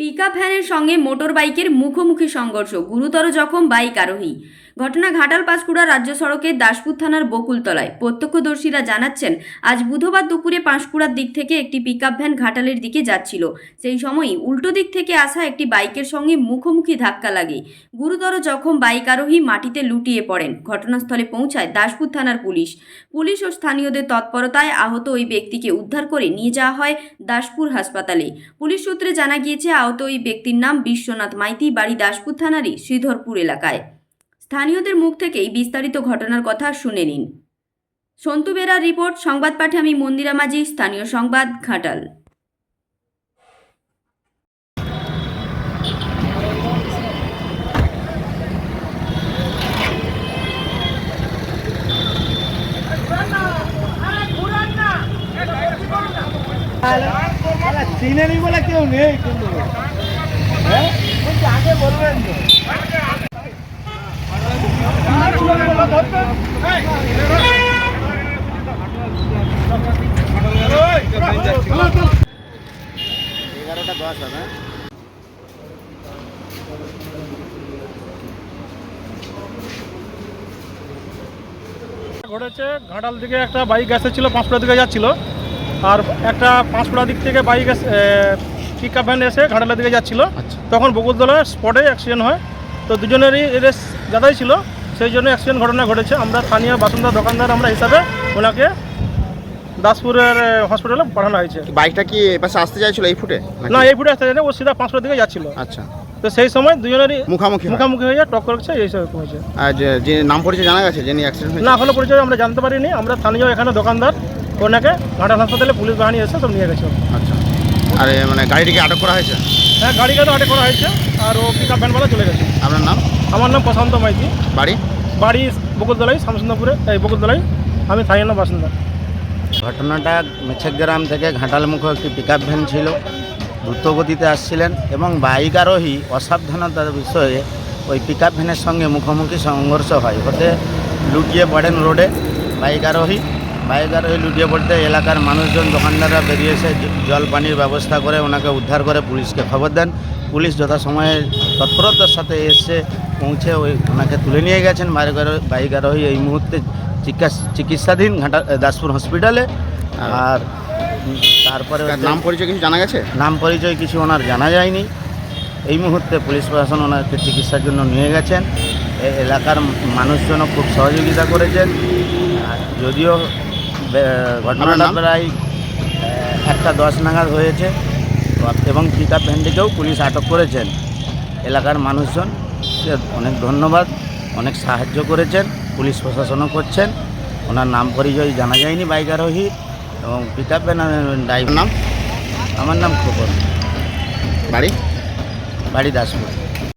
Pickup ভ্যানের সঙ্গে motor বাইকের মুখোমুখি সংঘর্ষ গুরুতর জখম বাইক আরোহী। ঘটনা ঘাটাল পাঁশকুড়া রাজ্য সড়কের দাসপুর থানার বকুলতলায়। প্রত্যক্ষদর্শীরা জানাচ্ছেন, আজ বুধবার দুপুরে পাঁশকুড়ার দিক থেকে একটি পিকআপ ভ্যান ঘাটালের দিকে যাচ্ছিল। সেই সময়ই উল্টো দিক থেকে আসা একটি বাইকের সঙ্গে মুখোমুখি ধাক্কা লাগে। গুরুতর জখম বাইক আরোহী মাটিতে লুটিয়ে পড়েন। ঘটনাস্থলে পৌঁছায় দাসপুর থানার পুলিশ। পুলিশ ও স্থানীয়দের তৎপরতায় আহত ওই ব্যক্তিকে উদ্ধার করে নিয়ে যাওয়া হয় দাসপুর হাসপাতালে। পুলিশ সূত্রে জানা গিয়েছে, আহত ওই ব্যক্তির নাম বিশ্বনাথ মাইতি, বাড়ি দাসপুর থানারই শ্রীধরপুর এলাকায়। স্থানীয়দের মুখ থেকেই বিস্তারিত ঘটনার কথা শুনে নিন। সন্তু বেরার রিপোর্ট, সংবাদ পাঠে আমি মন্দিরা মাঝি, স্থানীয় সংবাদ, ঘাটাল। চিনে নি বলে কেউ নেই কিন্তু। হ্যাঁ? এগারোটা দশ হবে। ঘটেছে ঘাটাল দিকে একটা বাইক এসেছিল পাঁচপুরা দিকে যাচ্ছিল। আর একটা পাঁচপুরা দিক থেকে বাইক পিক আপ ভ্যান এসে ঘাটালের দিকে যাচ্ছিল। তখন বকুলতলায় স্পটে অ্যাক্সিডেন্ট হয়। তো দুজনেরই রেস যাদাই ছিল। সেই জন্য অ্যাক্সিডেন্ট ঘটনা ঘটেছে। আমরা স্থানীয় বাসিন্দা দোকানদার আমরা হিসাবে ওনাকে দাসপুরের হসপিটালে পাঠানো হয়েছে। বাইকটা কি এপাশে আসতে চাইছিল এই ফুটে? না এই ফুটে আসতে জানে ও সিধা পাঁচপুরা দিকে যাচ্ছিল। আচ্ছা। তো সেই সময় দুজনেরই মুখামুখি। মুখামুখি হয়ে টক্কর করছে এইসব হয়েছে আর যে নাম পরিচয় জানা গেছে যিনি অ্যাক্সিডেন্ট হয়েছে? না এখনও পরিচয় আমরা জানতে পারিনি। আমরা স্থানীয় এখানে দোকানদার। ওনাকে ঘাটাল হাসপাতালে পুলিশ বাহিনী এসে সব নিয়ে গেছে। আচ্ছা। আর মানে গাড়িটিকে আটক করা হয়েছে? হ্যাঁ গাড়িকে তো আটক করা হয়েছে আর ও পিক আপ ভ্যানওয়ালা চলে গেছে। আপনার নাম? আমার নাম প্রশান্ত মাইতি। বাড়ি? বাড়ি বকুলতলাই শামসুন্দরপুরে এই বকুলতলাই। আমি স্থানীয় বাসিন্দা। ঘটনাটা মেছেগ্রাম থেকে ঘাটালমুখ একটি পিকআপ ভ্যান ছিল। দ্রুতগতিতে আসছিলেন এবং বাইক আরোহী অসাবধানতার বিষয়ে ওই পিকআপ ভ্যানের সঙ্গে মুখোমুখি সংঘর্ষ হয়। হতে লুটিয়ে পড়েন রোডে বাইক আরোহী। বাইক আরোহী লুটিয়ে পড়তে এলাকার মানুষজন, দোকানদাররা বেরিয়ে এসে জল পানির ব্যবস্থা করে ওনাকে উদ্ধার করে পুলিশকে খবর দেন। পুলিশ যথাসময়ে তৎপরতার সাথে এসে পৌঁছে ওই ওনাকে তুলে নিয়ে গেছেন। বাইক আরোহী এই মুহূর্তে চিকিৎসাধীন ঘাটা দাসপুর হসপিটালে। আর তারপরে তার নাম পরিচয় কিছু জানা গেছে? নাম পরিচয় কিছু ওনার জানা যায়নি। এই মুহূর্তে পুলিশ প্রশাসন ওনাকে চিকিৎসার জন্য নিয়ে গেছেন। এলাকার মানুষজনও খুব সহযোগিতা করেছেন। আর যদিও ঘটনাটা প্রায় একটা দশ নাগাদ হয়েছে। এবং পিক আপ ভ্যানটিকেও পুলিশ আটক করেছেন। এলাকার মানুষজন অনেক ধন্যবাদ। অনেক সাহায্য করেছেন পুলিশ প্রশাসনও করছেন। ওনার নাম পরিচয় জানা যায়নি বাইক আরোহী এবং পিতা ড্রাইভার নাম। আমার নাম খোকন। বাড়ি? বাড়ি দাসপুর।